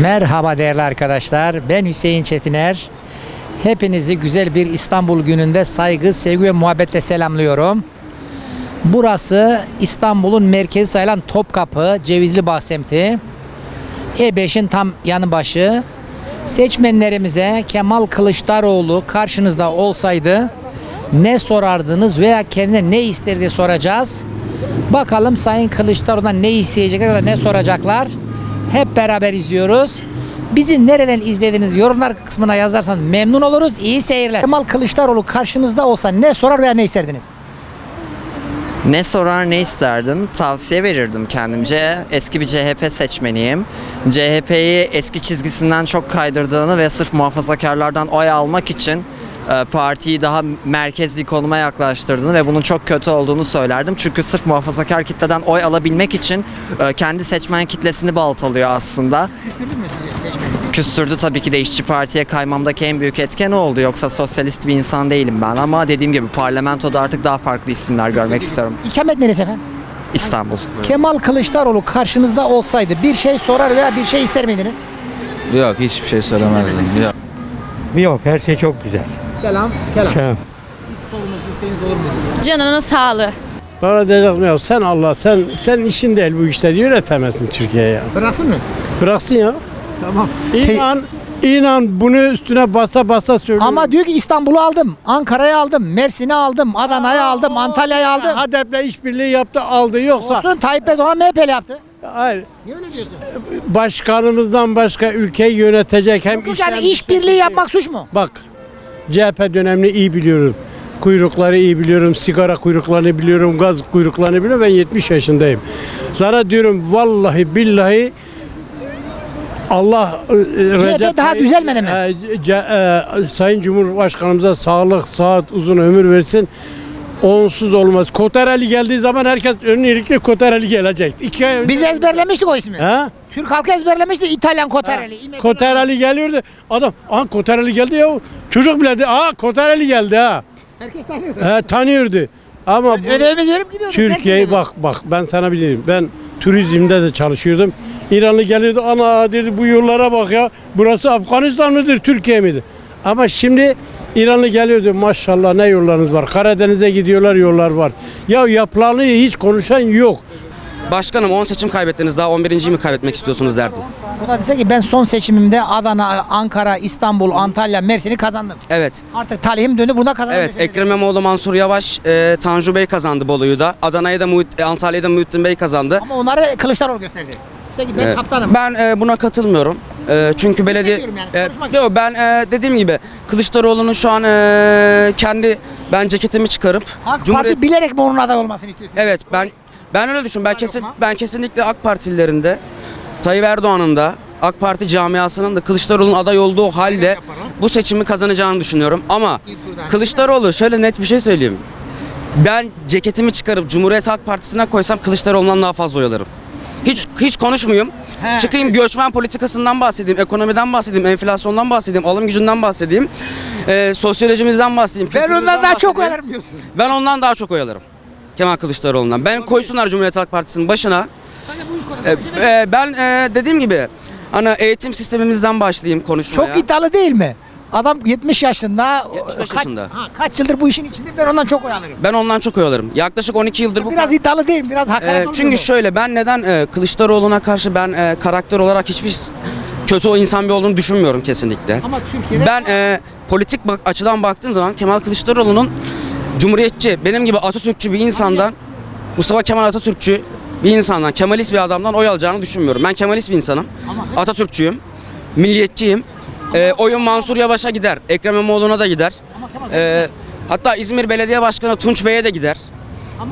Merhaba değerli arkadaşlar. Ben Hüseyin Çetiner. Hepinizi güzel bir İstanbul gününde saygı, sevgi ve muhabbetle selamlıyorum. Burası İstanbul'un merkezi sayılan Topkapı, Cevizli Bağ semti. E5'in tam yanı başı. Seçmenlerimize Kemal Kılıçdaroğlu karşınızda olsaydı ne sorardınız veya kendine ne ister diye soracağız. Bakalım Sayın Kılıçdaroğlu'ndan ne isteyecekler ya da ne soracaklar. Hep beraber izliyoruz. Bizi nereden izlediğiniz yorumlar kısmına yazarsanız memnun oluruz. İyi seyirler. Kemal Kılıçdaroğlu karşınızda olsa ne sorar veya ne isterdiniz? Ne sorar ne isterdim? Tavsiye verirdim kendimce. Eski bir CHP seçmeniyim. CHP'yi eski çizgisinden çok kaydırdığını ve sırf muhafazakarlardan oy almak için partiyi daha merkez bir konuma yaklaştırdığını ve bunun çok kötü olduğunu söylerdim. Çünkü sırf muhafazakar kitleden oy alabilmek için e, kendi seçmen kitlesini baltalıyor aslında. Küstürdü tabii ki de İşçi Parti'ye kaymamdaki en büyük etken o oldu. Yoksa sosyalist bir insan değilim ben ama dediğim gibi parlamentoda artık daha farklı isimler görmek istiyorum. İkamet neresi efendim? İstanbul. Kemal Kılıçdaroğlu karşınızda olsaydı bir şey sorar veya bir şey ister miydiniz? Yok hiçbir şey söylemezdim. Yok. Yok her şey çok güzel. Selam, kelam. Sen, Sorunuz, isteğiniz olur muydu? Canının sağlığı. bana diyecek ya sen Allah sen sen işin değil bu işleri yönetemezsin Türkiye'ye ya. Bıraksın mı? Bıraksın ya. Tamam. İnan inan bunu üstüne basa basa söylüyorum. Ama diyor ki İstanbul'u aldım, Ankara'yı aldım, Mersin'i aldım, Adana'yı aldım, Antalya'yı aldım. HDP'le işbirliği yaptı aldı yoksa. Olsun Tayyip Erdoğan MHP'li yaptı. Hayır. Niye öyle diyorsun? Başkanımızdan başka ülkeyi yönetecek hem Yok yani işbirliği yapmak suç mu? Bak CHP dönemini iyi biliyorum. Kuyrukları iyi biliyorum, sigara kuyruklarını biliyorum, gaz kuyruklarını biliyorum. Ben 70 yaşındayım. Sana diyorum vallahi billahi Allah e, Recep daha Tayyip- düzelmedi mi? e, ce- e, Sayın Cumhurbaşkanımıza sağlık, saat, uzun ömür versin. Onsuz olmaz. Kotareli geldiği zaman herkes ilikli Kotareli gelecek. İki ay önce... Biz ezberlemiştik o ismi. Ha? Türk halkı ezberlemişti İtalyan Kotarelli. İmece- Kotareli geliyordu. Adam, aha Kotareli geldi ya. Çocuk bile de, aa Kotareli geldi ha. Herkes tanıyordu. He, tanıyordu. Ama bu Ödevimizi verip gidiyorduk. Türkiye'yi bak bak ben sana bileyim. Ben turizmde de çalışıyordum. İranlı gelirdi ana dedi bu yollara bak ya. Burası Afganistan mıdır Türkiye midir? Ama şimdi İranlı geliyordu maşallah ne yollarınız var. Karadeniz'e gidiyorlar yollar var. Ya yapılanı hiç konuşan yok. Başkanım 10 seçim kaybettiniz daha 11. mi kaybetmek istiyorsunuz derdim. Bu da dese ki ben son seçimimde Adana, Ankara, İstanbul, Antalya, Mersin'i kazandım. Evet. Artık talihim döndü buna kazandım. Evet Ekrem İmamoğlu Mansur Yavaş e, Tanju Bey kazandı Bolu'yu da. Adana'yı da Muhit, e, Antalya'yı da Muhittin Bey kazandı. Ama onları Kılıçdaroğlu gösterdi. Dese ki ben Evet. kaptanım. Ben e, buna katılmıyorum. E, çünkü belediye yani, e, konuşmak yok ben e, dediğim gibi Kılıçdaroğlu'nun şu an e, kendi ben ceketimi çıkarıp AK Cumhuriyet- Parti bilerek mi onun aday olmasını istiyorsun? Evet ben ben öyle düşünüyorum. Ben kesin ben kesinlikle AK Partililerinde Tayyip Erdoğan'ın da AK Parti camiasının da Kılıçdaroğlu'nun aday olduğu halde bu seçimi kazanacağını düşünüyorum. Ama. Kılıçdaroğlu şöyle net bir şey söyleyeyim. Ben ceketimi çıkarıp Cumhuriyet Halk Partisi'ne koysam Kılıçdaroğlu'ndan daha fazla oy alırım. Hiç hiç konuşmayayım. He. Çıkayım göçmen politikasından bahsedeyim, ekonomiden bahsedeyim, enflasyondan bahsedeyim, alım gücünden bahsedeyim, eee, sosyolojimizden bahsedeyim. Ben ondan daha çok bahsedeyim. oynarım diyorsun. Ben ondan daha çok oy alırım. Kemal Kılıçdaroğlu'ndan. Ben koysunlar Cumhuriyet Halk Partisi'nin başına. Sadece bu iş E, konusunda. e, ben e, dediğim gibi hani eğitim sistemimizden başlayayım konuşmaya. Çok iddialı değil mi? Adam 70 yaşında. 75 kaç, yaşında. Ha, kaç yıldır bu işin içinde ben ondan çok oy alırım. Ben ondan çok oy alırım. Yaklaşık 12 yıldır bu Biraz iddialı değil mi? Biraz hakaret E, olmuyor çünkü mu? şöyle ben neden e, Kılıçdaroğlu'na karşı ben e, karakter olarak hiçbir kötü o insan bir olduğunu düşünmüyorum kesinlikle. Ama Türkiye'de Ben e, politik bak, açıdan baktığım zaman Kemal Kılıçdaroğlu'nun cumhuriyetçi, benim gibi Atatürkçü bir insandan, Mustafa Kemal Atatürkçü bir insandan, Kemalist bir adamdan oy alacağını düşünmüyorum. Ben Kemalist bir insanım. Atatürkçüyüm, milliyetçiyim. E, oyun Mansur Yavaş'a gider, Ekrem İmamoğlu'na da gider. E, hatta İzmir Belediye Başkanı Tunç Bey'e de gider.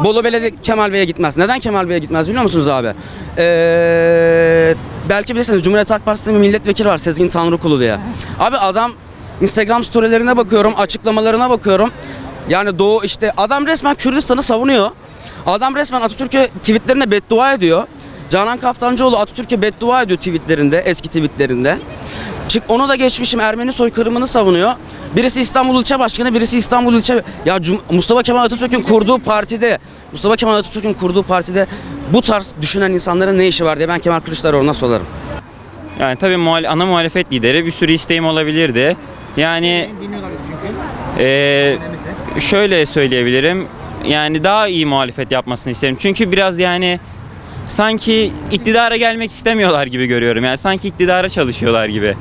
Bolu Belediye Kemal Bey'e gitmez. Neden Kemal Bey'e gitmez biliyor musunuz abi? Ee, belki bilirsiniz Cumhuriyet Halk Partisi'nde bir milletvekili var Sezgin Tanrıkulu diye. Abi adam Instagram storylerine bakıyorum, açıklamalarına bakıyorum. Yani Doğu işte adam resmen Kürdistan'ı savunuyor. Adam resmen Atatürk'e tweetlerine beddua ediyor. Canan Kaftancıoğlu Atatürk'e beddua ediyor tweetlerinde, eski tweetlerinde. Çık onu da geçmişim Ermeni soykırımını savunuyor. Birisi İstanbul İlçe Başkanı, birisi İstanbul İlçe ya Cum- Mustafa Kemal Atatürk'ün kurduğu partide Mustafa Kemal Atatürk'ün kurduğu partide bu tarz düşünen insanların ne işi var diye ben Kemal Kılıçdaroğlu'na sorarım. Yani tabii muhal- ana muhalefet lideri bir sürü isteğim olabilirdi. Yani eee, ülkemizde. şöyle söyleyebilirim. Yani daha iyi muhalefet yapmasını isterim. Çünkü biraz yani sanki iktidara gelmek istemiyorlar gibi görüyorum. Yani sanki iktidara çalışıyorlar gibi.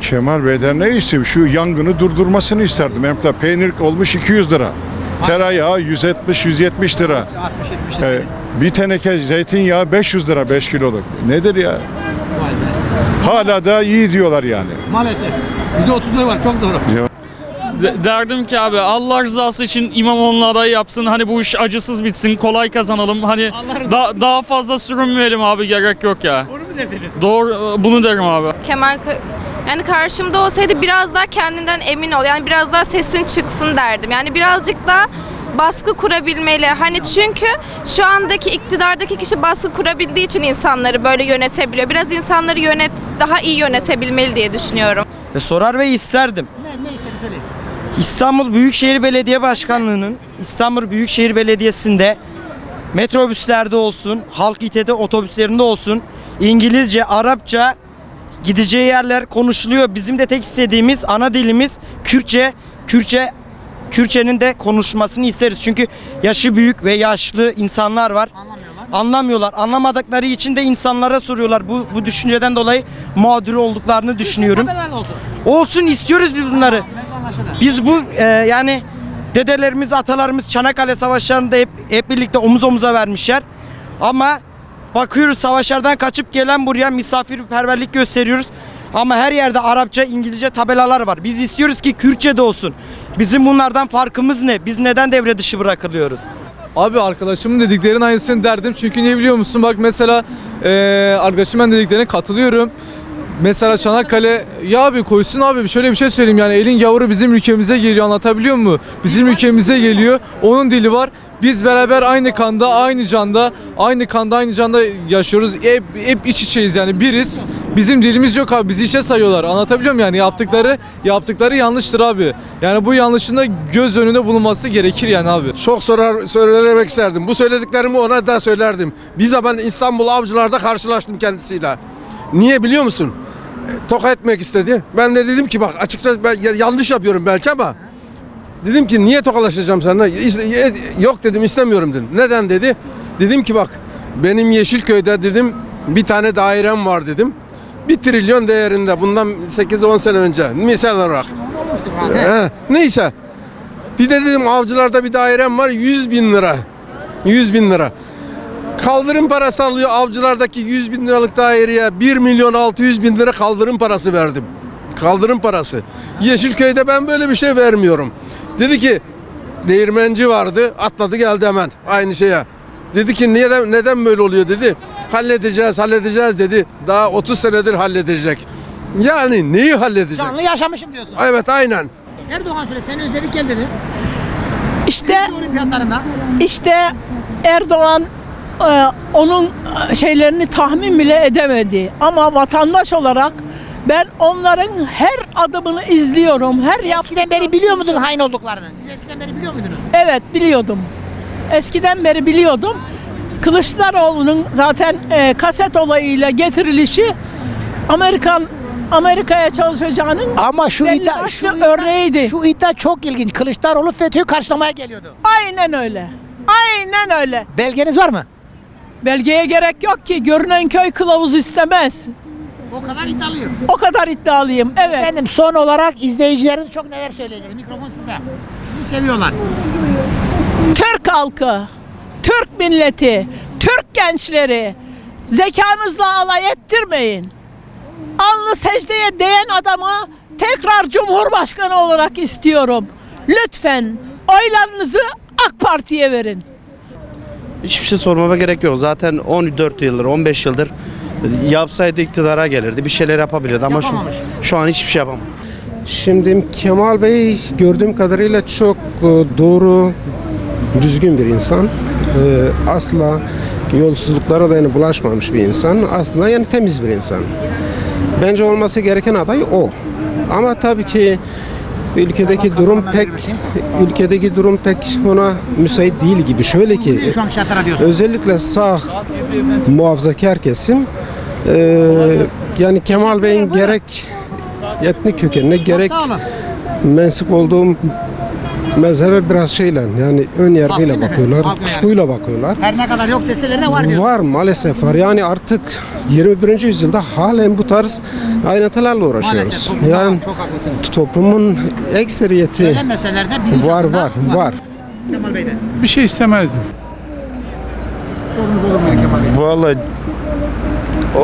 Kemal Bey'den ne istiyor? Şu yangını durdurmasını isterdim. Hem de peynir olmuş 200 lira. Tereyağı 170-170 lira. 60-70 lira. Ee, bir teneke zeytinyağı 500 lira 5 kiloluk. Nedir ya? Vay be. Hala da iyi diyorlar yani. Maalesef. %30 var çok doğru. De- derdim ki abi Allah rızası için İmamoğlu'na aday yapsın. Hani bu iş acısız bitsin, kolay kazanalım. Hani da- daha fazla sürünmeyelim abi gerek yok ya. Onu mu dediniz? Doğru bunu derim abi. Kemal Ka- yani karşımda olsaydı biraz daha kendinden emin ol. Yani biraz daha sesin çıksın derdim. Yani birazcık daha baskı kurabilmeli. Hani çünkü şu andaki iktidardaki kişi baskı kurabildiği için insanları böyle yönetebiliyor. Biraz insanları yönet daha iyi yönetebilmeli diye düşünüyorum. E, Sorar ve isterdim. Ne, ne istedi söyleyin. İstanbul Büyükşehir Belediye Başkanlığı'nın İstanbul Büyükşehir Belediyesi'nde metrobüslerde olsun, halk İT'de otobüslerinde olsun İngilizce, Arapça gideceği yerler konuşuluyor. Bizim de tek istediğimiz ana dilimiz Kürtçe. Kürtçe Kürtçenin de konuşmasını isteriz. Çünkü yaşı büyük ve yaşlı insanlar var. Anlamıyorlar. Anlamadıkları için de insanlara soruyorlar. Bu bu düşünceden dolayı mağdur olduklarını düşünüyorum. Olsun. Olsun istiyoruz biz bunları. Biz bu e, yani dedelerimiz, atalarımız Çanakkale Savaşları'nda hep, hep birlikte omuz omuza vermişler. Ama bakıyoruz savaşlardan kaçıp gelen buraya misafirperverlik gösteriyoruz. Ama her yerde Arapça, İngilizce tabelalar var. Biz istiyoruz ki Kürtçe de olsun. Bizim bunlardan farkımız ne? Biz neden devre dışı bırakılıyoruz? Abi arkadaşımın dediklerinin aynısını derdim. Çünkü niye biliyor musun? Bak mesela eee arkadaşımın dediklerine katılıyorum. Mesela Çanakkale ya abi koysun abi şöyle bir şey söyleyeyim yani elin yavru bizim ülkemize geliyor anlatabiliyor muyum? Bizim ülkemize geliyor. Onun dili var. Biz beraber aynı kanda, aynı canda, aynı kanda, aynı canda yaşıyoruz. Hep, hep iç içeyiz yani biriz. Bizim dilimiz yok abi. Bizi içe sayıyorlar. Anlatabiliyor muyum yani? Yaptıkları yaptıkları yanlıştır abi. Yani bu yanlışın da göz önünde bulunması gerekir yani abi. Çok sorar söylemek isterdim. Bu söylediklerimi ona da söylerdim. Bize ben İstanbul Avcılar'da karşılaştım kendisiyle. Niye biliyor musun? E, Toka etmek istedi. Ben de dedim ki bak açıkçası ben ya- yanlış yapıyorum belki ama dedim ki niye tokalaşacağım seninle? Yok dedim istemiyorum dedim. Neden dedi? Dedim ki bak benim Yeşilköy'de dedim bir tane dairem var dedim. Bir trilyon değerinde bundan 8-10 sene önce misal olarak. He, neyse. Bir de dedim avcılarda bir dairem var 100 bin lira. 100 bin lira. Kaldırım parası alıyor avcılardaki 100 bin liralık daireye 1 milyon 600 bin lira kaldırım parası verdim. Kaldırım parası. Yeşilköy'de ben böyle bir şey vermiyorum. Dedi ki değirmenci vardı atladı geldi hemen aynı şeye. Dedi ki neden, neden böyle oluyor dedi. Halledeceğiz halledeceğiz dedi. Daha 30 senedir halledecek. Yani neyi halledecek? Canlı yaşamışım diyorsun. Evet aynen. Erdoğan söyle seni özledik gel dedi. İşte Şu olimpiyatlarında. işte Erdoğan e, onun şeylerini tahmin bile edemedi. Ama vatandaş olarak ben onların her adımını izliyorum. Her Eskiden beri biliyor muydun hain olduklarını? Siz eskiden beri biliyor muydunuz? Evet biliyordum. Eskiden beri biliyordum. Kılıçdaroğlu'nun zaten e, kaset olayıyla getirilişi Amerikan Amerika'ya çalışacağının Ama şu iddia, şu iddia, örneğiydi. şu iddia çok ilginç. Kılıçdaroğlu FETÖ'yü karşılamaya geliyordu. Aynen öyle. Aynen öyle. Belgeniz var mı? Belgeye gerek yok ki. Görünen köy kılavuz istemez. O kadar iddialıyım. O kadar iddialıyım. Evet. Efendim son olarak izleyicileriniz çok neler söyleyeceğiz. Mikrofon sizde. Sizi seviyorlar. Türk halkı, Türk milleti, Türk gençleri zekanızla alay ettirmeyin. Alnı secdeye değen adamı tekrar Cumhurbaşkanı olarak istiyorum. Lütfen oylarınızı AK Parti'ye verin. Hiçbir şey sormama gerek yok. Zaten 14 yıldır, 15 yıldır yapsaydı iktidara gelirdi. Bir şeyler yapabilirdi ama şu, Yapamamış. şu an hiçbir şey yapamam. Şimdi Kemal Bey gördüğüm kadarıyla çok e, doğru, düzgün bir insan. E, Asla yolsuzluklara da yani bulaşmamış bir insan. Aslında yani temiz bir insan. Bence olması gereken aday o. Ama tabii ki ülkedeki durum pek ülkedeki durum pek ona müsait değil gibi. Şöyle ki özellikle sağ muhafazakar kesim e, Yani Kemal Bey'in gerek etnik kökenine gerek mensup olduğum mezhebe biraz şeyle yani ön yargıyla bakıyorlar, Halk ön kuşkuyla bakıyorlar. Her ne kadar yok deseler de var diyor. Var maalesef var. Yani artık 21. yüzyılda halen bu tarz ayrıntılarla uğraşıyoruz. Maalesef toplumda yani var, çok haklısınız. toplumun ekseriyeti de bilinç var altında var var. Kemal Bey'den. Bir şey istemezdim. Sorunuz olur mu ya Kemal Bey? Vallahi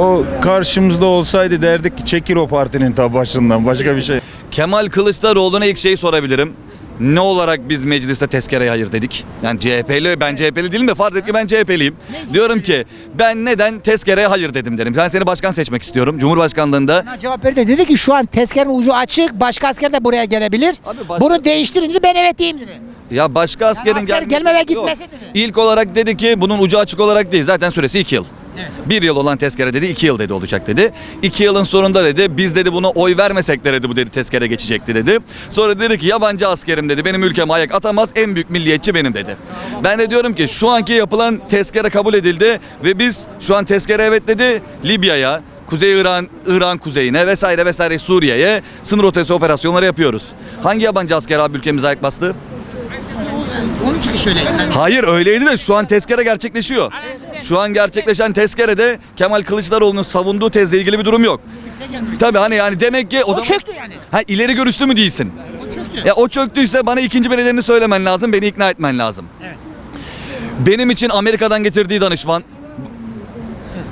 o karşımızda olsaydı derdik ki çekil o partinin ta başından başka bir şey. Kemal Kılıçdaroğlu'na ilk şeyi sorabilirim. Ne olarak biz mecliste tezkereye hayır dedik? Yani CHP'li, ben CHP'li değilim de farz et ki ben CHP'liyim. Diyorum ki ben neden tezkereye hayır dedim derim. Ben seni başkan seçmek istiyorum. Cumhurbaşkanlığında Bana cevap verdi. Dedi ki şu an tezkerin ucu açık. Başka asker de buraya gelebilir. Abi başka- Bunu değiştirin dedi. Ben evet diyeyim dedi. ya başka askerin asker gelmesi- gelme ve Yok. gitmesi dedi. İlk olarak dedi ki bunun ucu açık olarak değil. Zaten süresi 2 yıl. Bir yıl olan tezkere dedi, iki yıl dedi olacak dedi. İki yılın sonunda dedi, biz dedi buna oy vermesek de dedi bu dedi tezkere geçecekti dedi. Sonra dedi ki yabancı askerim dedi, benim ülkeme ayak atamaz, en büyük milliyetçi benim dedi. Ben de diyorum ki şu anki yapılan tezkere kabul edildi ve biz şu an tezkere evet dedi Libya'ya, Kuzey İran, İran kuzeyine vesaire vesaire Suriye'ye sınır ötesi operasyonları yapıyoruz. Hangi yabancı asker abi ülkemize ayak bastı? Onun çıkış öyleydi. Hayır öyleydi de şu an tezkere gerçekleşiyor. Şu an gerçekleşen tezkerede Kemal Kılıçdaroğlu'nun savunduğu tezle ilgili bir durum yok. Tabii hani yani demek ki o, zaman çöktü yani. ha, ileri görüşlü mü değilsin? O çöktü. Ya o çöktüyse bana ikinci bir nedenini söylemen lazım, beni ikna etmen lazım. Benim için Amerika'dan getirdiği danışman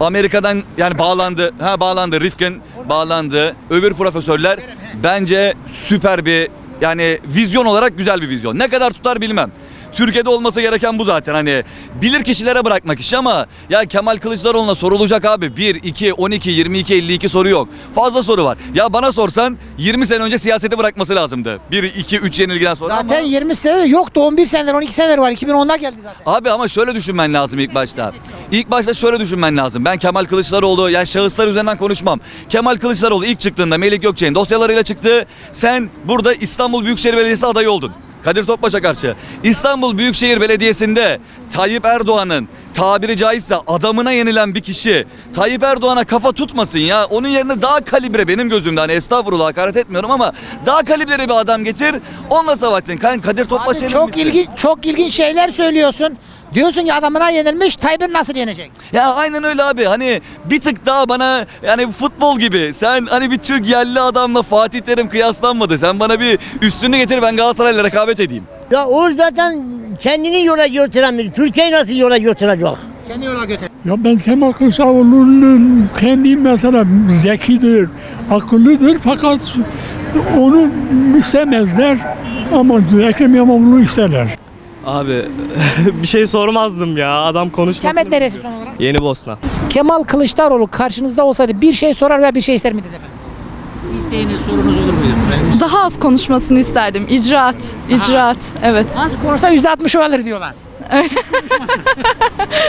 Amerika'dan yani bağlandı. Ha bağlandı. Rifkin bağlandı. Öbür profesörler bence süper bir yani vizyon olarak güzel bir vizyon. Ne kadar tutar bilmem. Türkiye'de olması gereken bu zaten hani bilir kişilere bırakmak iş ama ya Kemal Kılıçdaroğlu'na sorulacak abi 1, 2, 12, 22, 52 soru yok. Fazla soru var. Ya bana sorsan 20 sene önce siyaseti bırakması lazımdı. 1, 2, 3 yenilgiden sonra ama... Zaten 20 sene yoktu. 11 seneler 12 seneler var. 2010'da geldi zaten. Abi ama şöyle düşünmen lazım ilk başta. İlk başta şöyle düşünmen lazım. Ben Kemal Kılıçdaroğlu, yani şahıslar üzerinden konuşmam. Kemal Kılıçdaroğlu ilk çıktığında Melik Gökçe'nin dosyalarıyla çıktı. Sen burada İstanbul Büyükşehir Belediyesi adayı oldun. Kadir Topbaş'a karşı. İstanbul Büyükşehir Belediyesi'nde Tayyip Erdoğan'ın tabiri caizse adamına yenilen bir kişi Tayyip Erdoğan'a kafa tutmasın ya. Onun yerine daha kalibre benim gözümde hani estağfurullah hakaret etmiyorum ama daha kalibre bir adam getir. Onunla savaşsın. Kadir Topbaş Abi çok yenilmişsin. ilginç çok ilginç şeyler söylüyorsun. Diyorsun ki adamına yenilmiş. Tayyip'in nasıl yenecek? Ya aynen öyle abi hani bir tık daha bana yani futbol gibi sen hani bir Türk yerli adamla Fatih Terim kıyaslanmadı. Sen bana bir üstünü getir ben Galatasaray'la rekabet edeyim. Ya o zaten kendini yola götüremiyor. Türkiye'yi nasıl yola götürecek? Kendi yola götür. Ya ben Kemal Kılıçdaroğlu'nun kendi mesela zekidir, akıllıdır fakat onu istemezler ama Ekrem İmamoğlu'nu isterler. Abi bir şey sormazdım ya. Adam konuşmasın. Kemet neresi son olarak? Yeni Bosna. Kemal Kılıçdaroğlu karşınızda olsaydı bir şey sorar veya bir şey ister miydiniz efendim? İsteğiniz, sorunuz olur muydu? Daha az konuşmasını isterdim. İcraat. İcraat. Evet. Az konuşsa %60 oy alır diyorlar.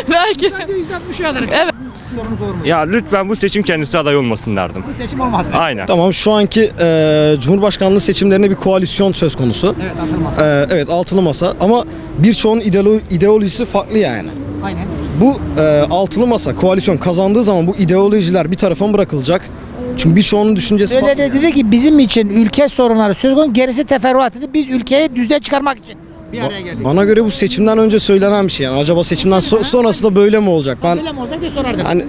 Belki. %60 oy alır. Evet. Sorunuz olur mu? Ya lütfen bu seçim kendisi aday olmasın derdim. Bu seçim olmaz. Aynen. Tamam şu anki e, Cumhurbaşkanlığı seçimlerinde bir koalisyon söz konusu. Evet atılmaz. E, evet altılı masa ama birçoğun ideolo- ideolojisi farklı yani. Aynen. Bu e, altılı masa koalisyon kazandığı zaman bu ideolojiler bir tarafa mı bırakılacak? Çünkü birçoğunun düşüncesi Öyle farklı. de dedi ki bizim için ülke sorunları söz konusu gerisi teferruat dedi. Biz ülkeyi düzde çıkarmak için bir araya geldik. Bana göre bu seçimden önce söylenen bir şey yani. Acaba seçimden so- sonrası da böyle mi olacak? Ben Öyle mi olacak diye sorardım. hani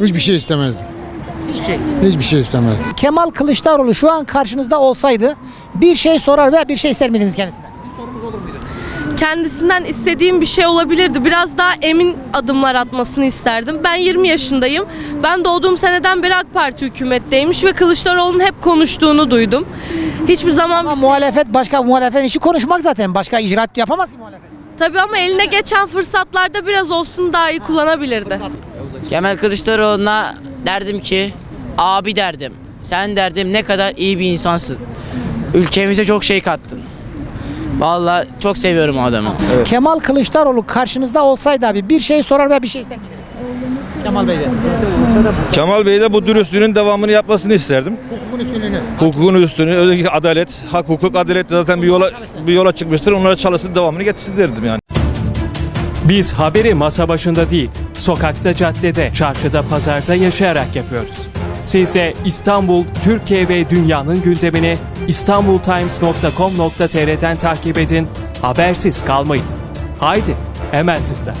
Hiçbir şey istemezdim. Şey. Hiçbir şey istemezdim. Kemal Kılıçdaroğlu şu an karşınızda olsaydı bir şey sorar veya bir şey ister miydiniz kendisinden? Bir sorunuz olur muydu? Kendisinden istediğim bir şey olabilirdi. Biraz daha emin adımlar atmasını isterdim. Ben 20 yaşındayım. Ben doğduğum seneden beri AK Parti hükümetteymiş ve Kılıçdaroğlu'nun hep konuştuğunu duydum. Hiçbir zaman Ama muhalefet başka muhalefet işi konuşmak zaten. Başka icraat yapamaz ki muhalefet. Tabii ama eline geçen fırsatlarda biraz olsun daha iyi kullanabilirdi. Kemal Kılıçdaroğlu'na derdim ki abi derdim. Sen derdim ne kadar iyi bir insansın. Ülkemize çok şey kattın. Vallahi çok seviyorum o adamı. Kemal Kılıçdaroğlu karşınızda olsaydı abi bir şey sorar veya bir şey ister miydiniz? Kemal Bey de. Kemal Bey de bu dürüstlüğünün devamını yapmasını isterdim. Hukukun üstünlüğünü. Hukukun üstünü, özellikle adalet, hak, hukuk, adalet de zaten bir yola bir yola çıkmıştır. Onlara çalışsın, devamını getirsin derdim yani. Biz haberi masa başında değil, sokakta, caddede, çarşıda, pazarda yaşayarak yapıyoruz. Siz de İstanbul, Türkiye ve dünyanın gündemini istanbultimes.com.tr'den takip edin, habersiz kalmayın. Haydi, hemen tıkla.